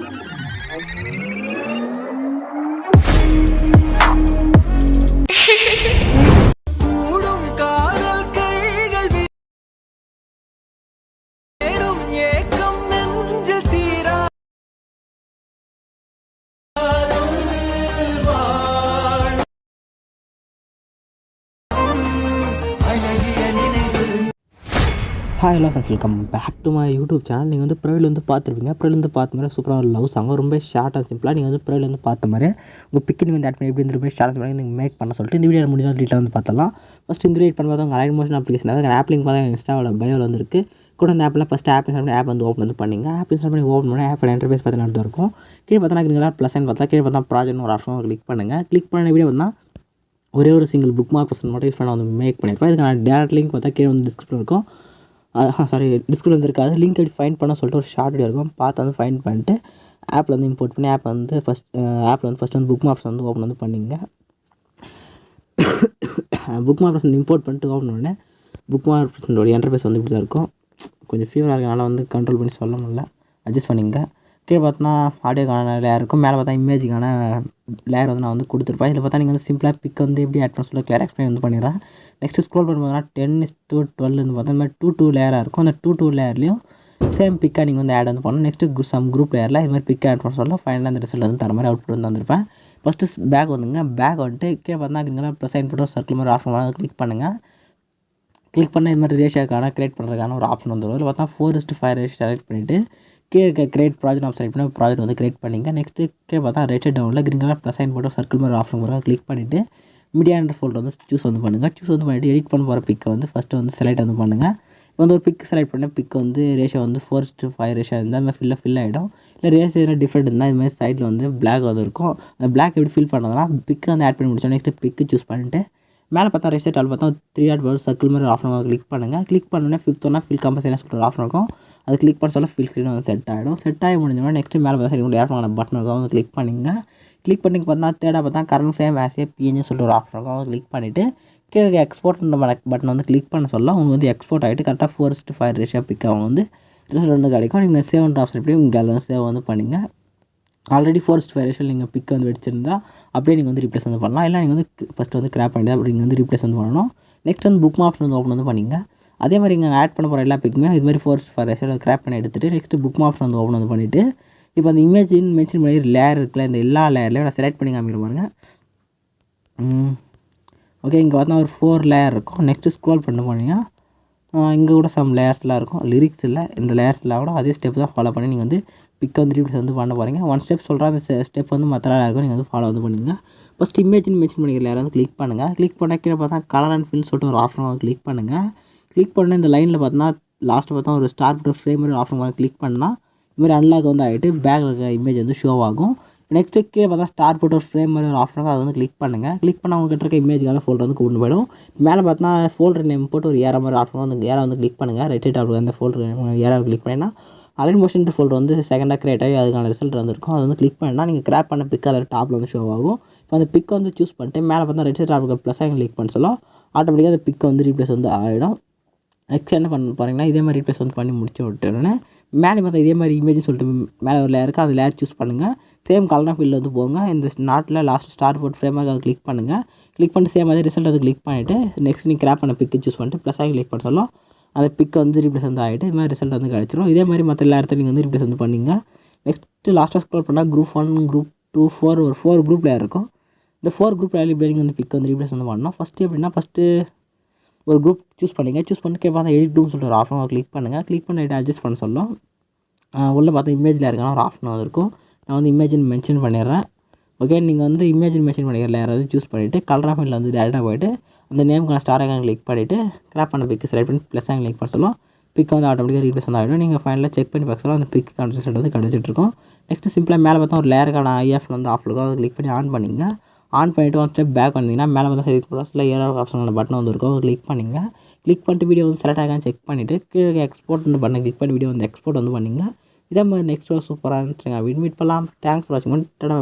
Música hi hello friends welcome back to my YouTube channel நீங்கள் வந்து ப்ரைவில் வந்து பார்த்துருப்பீங்க. ப்ரைவில் வந்து பார்த்த மாதிரி சூப்பராக ஒரு லவ் சாங் ரொம்ப ஷார்ட் அண்ட் சிம்பிளாக நீங்கள் வந்து ப்ரைவில் வந்து பார்த்த மாதிரி உங்கள் பிக்கிங் வந்து ஆட் பண்ணி எப்படி இருந்து ஷார்ட் பண்ணி நீங்கள் மேக் பண்ண சொல்லிட்டு இந்த வீடியோ முடிஞ்சால் டீட்டெயில் வந்து பார்த்தலாம் ஃபஸ்ட் இந்த வீடியோ பண்ண பார்த்தா உங்கள் அலைன் மோஷன் அப்ளிகேஷன் அதாவது ஆப் லிங்க் பார்த்தா இன்ஸ்டாவில் பயோவில் வந்துருக்கு. கூட அந்த ஆப்பில் ஃபஸ்ட் ஆப் இன்ஸ்டால் பண்ணி ஆப் வந்து ஓப்பன் வந்து பண்ணிங்க. ஆப் இன்ஸ்டால் பண்ணி ஓப்பன் பண்ணி ஆப் இன்டர்ஃபேஸ் பார்த்தீங்கன்னா தான் இருக்கும். கீழே பார்த்தா நீங்கள் ப்ளஸ் பார்த்தா கீழே பார்த்தா ப்ராஜெக்ட் ஒரு ஆப்ஷன் கிளிக் பண்ணுங்கள் கிளிக் பண்ண வீடியோ பார்த்தா ஒரே ஒரு சிங்கிள் புக் மார்க் பர்சன் மட்டும் யூஸ் பண்ண வந்து மேக் பண்ணியிருப்பேன் இதுக்கான டேரக்ட் லிங்க் பார்த்தா கீழே வந்து டிஸ்கிரிப்ஷன் இருக்கும். சாரி டிஸ்கிரிப்ஷன் வந்துருக்காது லிங்க் எப்படி ஃபைன் பண்ண சொல்லிட்டு ஒரு ஷார்ட் வீடியோ இருக்கும். பார்த்து வந்து ஃபைன் பண்ணிட்டு ஆப்பில் வந்து இம்போர்ட் பண்ணி ஆப் வந்து ஃபஸ்ட் ஆப்பில் வந்து ஃபஸ்ட் வந்து புக் மார்க்ஸ் வந்து ஓப்பன் வந்து பண்ணிங்க. புக் மார்க்ஸ் வந்து இம்போர்ட் பண்ணிட்டு ஓப்பன் பண்ணேன் புக் மார்க்ஸோட என்டர்பேஸ் வந்து இப்படி தான் இருக்கும். கொஞ்சம் ஃபீவராக இருக்கனால வந்து கண்ட்ரோல் பண்ணி சொல்ல முடியல. அட்ஜஸ்ட் பண்ணிங்க. கீழே பார்த்தோன்னா ஆடியோக்கான லேயர் இருக்கும். மேலே பார்த்தா இமேஜுக்கான லேயர் வந்து நான் வந்து கொடுத்துருப்பேன். இதில் பார்த்தா நீங்கள் வந்து சிம்பிளாக பிக் வந்து எப்படி ஆட் பண்ண சொல்ல கிளியர் எக்ஸ்பிளைன் வந்து பண்ணிடுறேன். நெக்ஸ்ட் ஸ்க்ரோல் பண்ணும்போதுனா டென் இஸ் டூ டுவெல்லுன்னு பார்த்தா இந்த மாதிரி டூ டூ லேயராக இருக்கும். அந்த டூ டூ லேயர்லேயும் சேம் பிக்காக நீங்கள் வந்து ஆட் வந்து பண்ணணும். நெக்ஸ்ட்டு சம் குரூப் லேயரில் இது மாதிரி பிக் ஆட் பண்ண சொல்ல ஃபைனலாக அந்த ரிசல்ட் வந்து தர மாதிரி அவுட் வந்து வந்திருப்பேன் ஃபஸ்ட்டு பேக் வந்துங்க. பேக் வந்துட்டு கீழே பார்த்தா இருக்குங்களா ப்ளஸ் சைன் போட்டு சர்க்கிள் மாதிரி ஆஃப் கிளிக் பண்ணுங்கள் கிளிக் பண்ண இது மாதிரி ரேஷியாக்கான கிரியேட் பண்ணுறதுக்கான ஒரு ஆப்ஷன் வந்துடும் இல்லை பார்த்தா four is to five ratio select பண்ணிவிட்டு கீழே கிரியேட் ப்ராஜெக்ட் ஆப்ஷன் செலக்ட் பண்ணி ப்ராஜெக்ட் வந்து கிரியேட் பண்ணிங்க. நெக்ஸ்ட்டு கீழே பார்த்தா ரேஷியோ டவுனில் கிரீன் கலர் ப்ளஸ் சைன் போட்டு சர்க்கிள் மாதிரி ஆப்ஷன் போகிறாங்க கிளிக் பண்ணிவிட்டு மீடியான்ற ஃபோல்டர் வந்து சூஸ் வந்து பண்ணுங்கள் சூஸ் வந்து பண்ணிவிட்டு எடிட் பண்ண போகிற பிக்கை வந்து ஃபஸ்ட்டு வந்து செலக்ட் வந்து பண்ணுங்கள் இப்போ வந்து ஒரு பிக் செலக்ட் பண்ண பிக் வந்து ரேஷியோ வந்து ஃபோர் டு ஃபைவ் ரேஷியோ இருந்தால் அந்த ஃபில்லாக ஃபில் ஆகிடும் இல்லை ரேஷியோ எதாவது டிஃப்ரெண்ட் இருந்தால் இதுமாதிரி சைடில் வந்து பிளாக் வந்து இருக்கும். அந்த பிளாக் எப்படி ஃபில் பண்ணதுனா பிக்கை வந்து ஆட் பண்ணி முடிச்சோம் நெக்ஸ்ட்டு பிக்கு சூஸ் பண்ணிட்டு மேலே பார்த்தா ரெஸ்ட் சைட் ஆல் பார்த்தா த்ரீ ஆட் வரும் சர்க்கிள் மாதிரி ஆஃப் கிளிக் பண்ணுங்கள் கிளிக் பண்ணோன்னே ஃபிஃப்த் ஒன்னா ஃபில் கம்பஸ் சொல்லிட்டு சொல்கிற ஆஃப் இருக்கும். அது கிளிக் பண்ண சொல்ல ஃபில் ஸ்க்ரீன் வந்து செட் ஆகிடும் செட் ஆகி முடிஞ்சோடனே நெக்ஸ்ட்டு மேலே பார்த்தா உங்களுக்கு ஆட் பட்டன் இருக்கும் வந்து கிளிக் பண்ணிங்க. கிளிக் பண்ணி பார்த்தா தேடா பார்த்தா கரண்ட் ஃப்ரேம் ஆசே பிஎன்னு சொல்லிட்டு ஒரு ஆப்ஷன் இருக்கும். கிளிக் பண்ணிவிட்டு கீழே எக்ஸ்போர்ட் பட்டன் வந்து கிளிக் பண்ண சொல்ல உங்களுக்கு வந்து எக்ஸ்போர்ட் ஆகிட்டு கரெக்டாக four to five ratio pic அவங்க வந்து ரிசல்ட் வந்து கிடைக்கும். நீங்கள் சேவ் ஆப்ஷன் எப்படி உங்கள் கேலரி சேவ் வந்து பண்ணிங்க. ஆல்ரெடி ஃபோர்ஸ்ட் வேரியேஷன் நீங்கள் பிக் வந்து வெடிச்சிருந்தா அப்படியே நீங்கள் வந்து ரீப்ளேஸ் வந்து பண்ணலாம். இல்லை நீங்கள் வந்து ஃபஸ்ட்டு வந்து கிராப் பண்ணிட்டு அப்படி நீங்கள் வந்து ரீப்ளேஸ் வந்து பண்ணணும். நெக்ஸ்ட் வந்து புக் ஆப்ஷன் வந்து ஓப்பன் வந்து பண்ணிங்க. அதே மாதிரி இங்கே ஆட் பண்ண போகிற எல்லா பிக்குமே இது மாதிரி ஃபோர்ஸ்ட் வேரியேஷன் கிராப் பண்ணி எடுத்துகிட்டு நெக்ஸ்ட்டு புக் மாப்ஸ் வந்து ஓப்பன் வந்து பண்ணிவிட்டு இப்போ அந்த இமேஜின் மென்ஷன் பண்ணி லேயர் இருக்குல்ல இந்த எல்லா லேயர்லையும் நான் செலக்ட் பண்ணி காமிக்கிற பாருங்க. ஓகே இங்கே பார்த்தா ஒரு ஃபோர் லேயர் இருக்கும். நெக்ஸ்ட்டு ஸ்க்ரோல் பண்ண போனீங்கன்னா இங்கே கூட சம் லேயர்ஸ்லாம் இருக்கும். லிரிக்ஸ் இல்லை இந்த லேயர்ஸ்லாம் கூட அதே ஸ்டெப் தான் ஃபாலோ பண்ணி நீங்கள் வந்து பிக் வந்து ரீப்ளேஸ் வந்து பண்ண போகிறீங்க ஒன் ஸ்டெப் சொல்கிற அந்த ஸ்டெப் வந்து மற்ற இருக்கும் நீங்கள் வந்து ஃபாலோ வந்து பண்ணுங்கள் ஃபஸ்ட் இமேஜின் மென்ஷன் பண்ணிக்கிற லேயர் வந்து கிளிக் பண்ணுங்கள் கிளிக் பண்ண கீழே பார்த்தா கலர் அண்ட் ஃபில் சொல்லிட்டு ஒரு ஆப்ஷன் வந்து கிளிக் பண்ணுங்கள் கிளிக் பண்ண இந்த லைனில் பார்த்தோன்னா லாஸ்ட்டு பார்த்தா ஒரு ஸ்டார் போட்டு ஃப்ரேம் மாதிரி ஆப்ஷன் கிளிக் பண்ணால் இதுமாதிரி அன்லாக் வந்து ஆகிட்டு பேக்கில் இருக்க இமேஜ் வந்து ஷோ ஆகும். நெக்ஸ்ட்டு கீழே பார்த்தா ஸ்டார் போட்டு ஒரு ஃப்ரேம் மாதிரி ஒரு ஆப்ஷன் அதை வந்து கிளிக் பண்ணுங்கள் கிளிக் பண்ண உங்ககிட்ட இருக்க இமேஜ்க்கான ஃபோல்டர் வந்து கொண்டு போயிடும். மேலே பார்த்தா ஃபோல்டர் நேம் போட்டு ஒரு ஏற மாதிரி ஆப்ஷன் வந்து ஏரா வந்து கிளிக் பண்ணுங்கள் ரைட் சைட் ஆப்ஷன் அந்த ஃபோல்டர் ஏராவை கிளிக் பண்ணிங்கன்னா அலைன் மோஷன் ஃபோல்டர் வந்து செகண்டாக கிரியேட் ஆகி அதுக்கான ரிசல்ட் வந்துருக்கும். அது வந்து கிளிக் பண்ணால் நீங்கள் கிராப் பண்ண பிக் அதில் டாப்பில் வந்து ஷோ ஆகும். இப்போ அந்த பிக் வந்து சூஸ் பண்ணிட்டு மேலே பார்த்தா right side option plus click பண்ண சொல்லும். ஆட்டோமேட்டிக்காக அந்த பிக் வந்து ரீப்ளேஸ் வந்து ஆகிடும் நெக்ஸ்ட் என்ன பண்ண போகிறீங்கன்னா இதே மாதிரி ரீப்ளேஸ் வந்து பண்ணி முடிச்சு விட்டுறேன்னு. மேலே பார்த்தா இதே மாதிரி இமேஜ் சொல்லிட்டு மேலே ஒரு லேயருக்கு அது லேயர் சூஸ் பண்ணுங்கள் சேம் கலர் ஃபீல்டில் வந்து போங்க. இந்த நாட்டில் லாஸ்ட் ஸ்டார் போட் ஃப்ரேமாக அதை கிளிக் பண்ணுங்கள் கிளிக் பண்ணிட்டு சேம் அதே ரிசல்ட் அதை கிளிக் பண்ணிவிட்டு நெக்ஸ்ட் நீங்கள் கிராப் பண்ண பிக்கு சூஸ் பண்ணிட்டு ப்ளஸ் ஆகி கிளிக் பண்ண சொல்லும். அந்த பிக் வந்து ரீப்ளேஸ் வந்து ஆகிட்டு இது மாதிரி ரிசல்ட் வந்து கிடச்சிரும். இதே மாதிரி மற்ற எல்லா இடத்துல நீங்கள் வந்து ரீப்ளேஸ் வந்து பண்ணிங்க. நெக்ஸ்ட்டு லாஸ்ட்டாக ஸ்க்ரோல் பண்ணால் group one group two four ஒரு ஃபோர் குரூப் லேயர் இருக்கும். இந்த ஃபோர் குரூப் லேயர் இப்படி நீங்கள் வந்து பிக் வந்து ரீப்ளேஸ் வந்து பண்ணணும். ஃபஸ்ட்டு எப்படின்னா ஃபஸ்ட்டு ஒரு குரூப் சூஸ் பண்ணிங்க. சூஸ் பண்ணி பார்த்தா எடிட் ரூம் சொல்லிட்டு ஒரு ஆப்ஷன் கிளிக் பண்ணுங்கள் கிளிக் பண்ணிவிட்டு அட்ஜஸ்ட் பண்ண சொல்லும். உள்ளே பார்த்தா இமேஜில் இருக்கான ஒரு ஆப்ஷன் வந்து இருக்கும். நான் வந்து இமேஜின் மென்ஷன் பண்ணிடுறேன். ஓகே நீங்கள் வந்து இமேஜின் மென்ஷன் பண்ணிக்கிற யாராவது சூஸ் பண்ணிவிட்டு கலர் ஆஃபில் வந்து டேரெக்டாக போயிட்டு அந்த நேமுக்கான ஸ்டார் ஐக்கான் கிளிக் பண்ணிவிட்டு கிராப் பண்ண பிக்கு செலக்ட் பண்ணி ப்ளஸ் ஆகி கிளிக் பண்ண சொல்லும். பிக் வந்து ஆட்டோமேட்டிக்காக ரீப்ளேஸ் வந்து ஆகிடும் நீங்கள் ஃபைனலாக செக் பண்ணி பார்க்க அந்த பிக் கன்சல்ட் வந்து கிடச்சிட்ருக்கும் நெக்ஸ்ட்டு சிம்பிளாக மேலே பார்த்தா ஒரு லேயருக்கான ஐஎஃப் வந்து ஆஃப் இருக்கும் அதை கிளிக் பண்ணி ஆன் பண்ணிங்க ஆன் பண்ணிவிட்டு ஒன் ஸ்டெப் பேக் வந்தீங்கன்னா மேலே வந்து சரி இல்லை ஏரோ ஆப்ஷன் பட்டன் வந்து இருக்கும். கிளிக் பண்ணிங்க. கிளிக் பண்ணிட்டு வீடியோ வந்து செலக்ட் ஆகான்னு செக் பண்ணிவிட்டு கீழே எக்ஸ்போர்ட் வந்து பண்ண கிளிக் பண்ணி வீடியோ வந்து எக்ஸ்போர்ட் வந்து பண்ணிங்க இதே மாதிரி நெக்ஸ்ட் சூப்பராக வீட் மீட் பண்ணலாம். தேங்க்ஸ் ஃபார் வாட்சிங் டடா